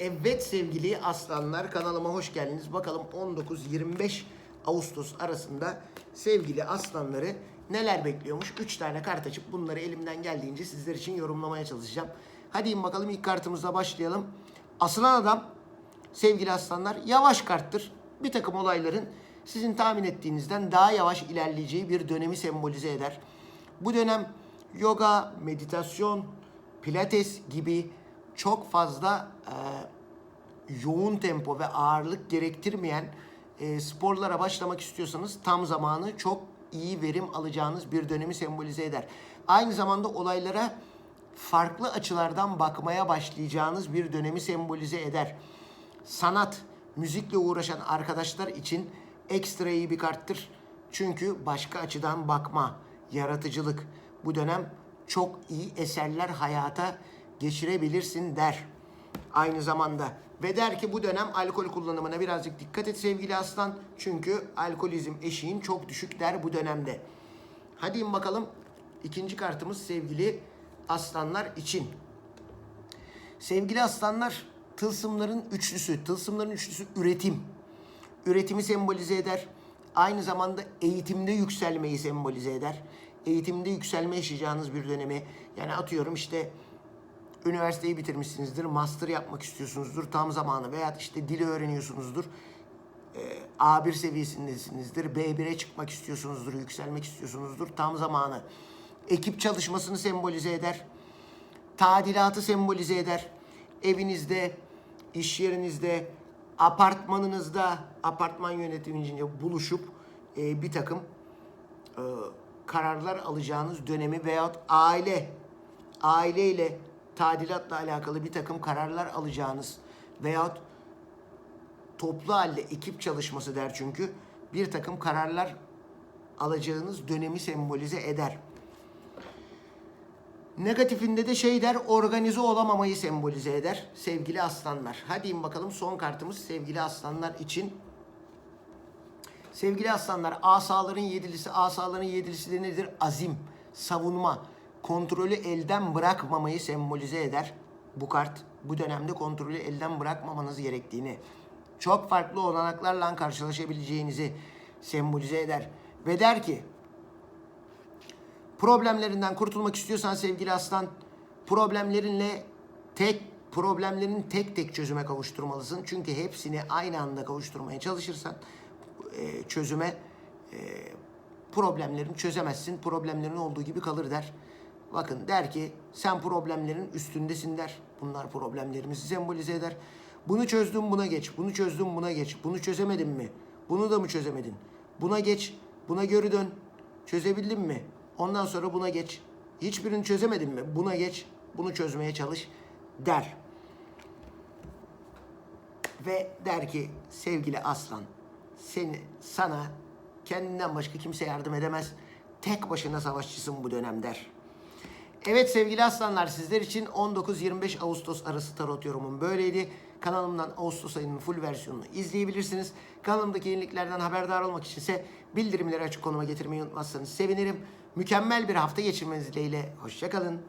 Evet sevgili aslanlar kanalıma hoş geldiniz. Bakalım 19-25 Ağustos arasında sevgili aslanları neler bekliyormuş? 3 tane kart açıp bunları elimden geldiğince sizler için yorumlamaya çalışacağım. Hadi in bakalım ilk kartımızla başlayalım. Aslan adam sevgili aslanlar yavaş karttır. Bir takım olayların sizin tahmin ettiğinizden daha yavaş ilerleyeceği bir dönemi sembolize eder. Bu dönem yoga, meditasyon, pilates gibi çok fazla e, yoğun tempo ve ağırlık gerektirmeyen e, sporlara başlamak istiyorsanız tam zamanı çok iyi verim alacağınız bir dönemi sembolize eder. Aynı zamanda olaylara farklı açılardan bakmaya başlayacağınız bir dönemi sembolize eder. Sanat, müzikle uğraşan arkadaşlar için ekstra iyi bir karttır. Çünkü başka açıdan bakma, yaratıcılık. Bu dönem çok iyi eserler hayata geçirebilirsin der. Aynı zamanda ve der ki bu dönem alkol kullanımına birazcık dikkat et sevgili aslan. Çünkü alkolizm eşiğin çok düşük der bu dönemde. Hadi bakalım ikinci kartımız sevgili aslanlar için. Sevgili aslanlar, tılsımların üçlüsü. Tılsımların üçlüsü üretim. Üretimi sembolize eder. Aynı zamanda eğitimde yükselmeyi sembolize eder. Eğitimde yükselme yaşayacağınız bir dönemi. Yani atıyorum işte üniversiteyi bitirmişsinizdir, master yapmak istiyorsunuzdur tam zamanı veya işte dili öğreniyorsunuzdur. Ee, A1 seviyesindesinizdir, B1'e çıkmak istiyorsunuzdur, yükselmek istiyorsunuzdur tam zamanı. Ekip çalışmasını sembolize eder tadilatı sembolize eder. Evinizde, iş yerinizde, apartmanınızda, apartman yönetimince buluşup e, bir takım e, kararlar alacağınız dönemi veyahut aile, aileyle tadilatla alakalı bir takım kararlar alacağınız veyahut toplu halde ekip çalışması der çünkü bir takım kararlar alacağınız dönemi sembolize eder. Negatifinde de şey der, organize olamamayı sembolize eder sevgili aslanlar. Hadi bakalım son kartımız sevgili aslanlar için. Sevgili aslanlar, asaların yedilisi, asaların yedilisi de nedir? Azim, savunma, kontrolü elden bırakmamayı sembolize eder bu kart. Bu dönemde kontrolü elden bırakmamanız gerektiğini, çok farklı olanaklarla karşılaşabileceğinizi sembolize eder. Ve der ki, problemlerinden kurtulmak istiyorsan sevgili aslan problemlerinle tek problemlerin tek tek çözüme kavuşturmalısın. Çünkü hepsini aynı anda kavuşturmaya çalışırsan e, çözüme e, problemlerini çözemezsin. Problemlerin olduğu gibi kalır der. Bakın der ki sen problemlerin üstündesin der. Bunlar problemlerimizi sembolize eder. Bunu çözdüm buna geç. Bunu çözdüm buna geç. Bunu çözemedin mi? Bunu da mı çözemedin? Buna geç. Buna geri dön. Çözebildin mi? Ondan sonra buna geç. Hiçbirini çözemedin mi? Buna geç. Bunu çözmeye çalış der. Ve der ki sevgili aslan seni sana kendinden başka kimse yardım edemez. Tek başına savaşçısın bu dönem der. Evet sevgili aslanlar sizler için 19-25 Ağustos arası tarot yorumum böyleydi. Kanalımdan Ağustos ayının full versiyonunu izleyebilirsiniz. Kanalımdaki yeniliklerden haberdar olmak için ise bildirimleri açık konuma getirmeyi unutmazsanız sevinirim. Mükemmel bir hafta geçirmeniz dileğiyle. Hoşçakalın.